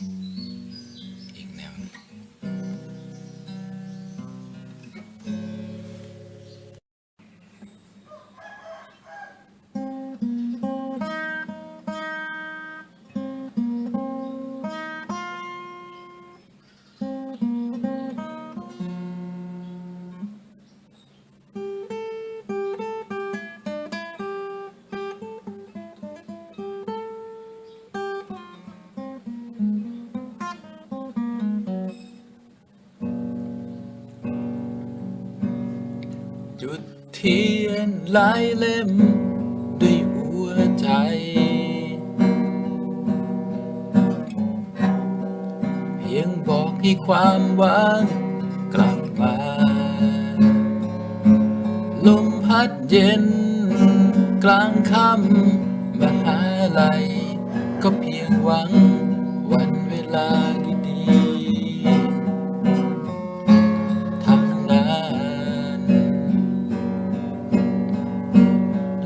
Mm-hmm. จุดเทียนหลายเล่ม ด้วยหัวใจ เพียงบอกให้ความหวังกลับมา ลมพัดเย็น กลางค่ำมหาลัยก็เพียงหวัง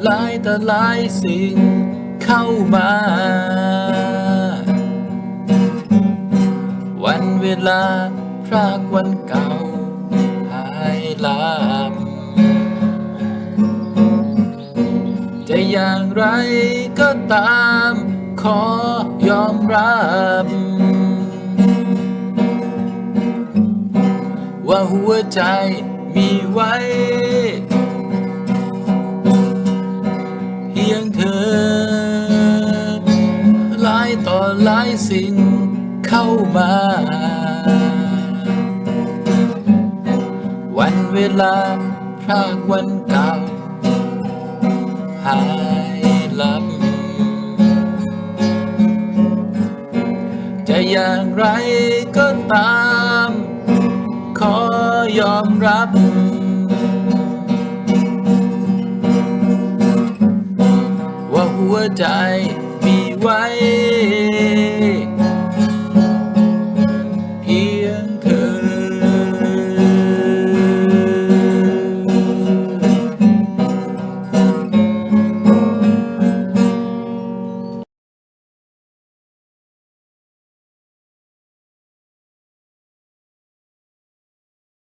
หลายแต่หลายสิ่งเข้ามา วันเวลาพรากวันเก่าหายลามจะอย่างไรก็ตาม ขอยอมรับ ว่าหัวใจมีไว้ พียงเธอ หลายต่อหลายสิ่งเข้ามา วันเวลาพรากวันเก่าหายลับ จะอย่างไรก็ตาม ขอยอมรับ วใจมีไว้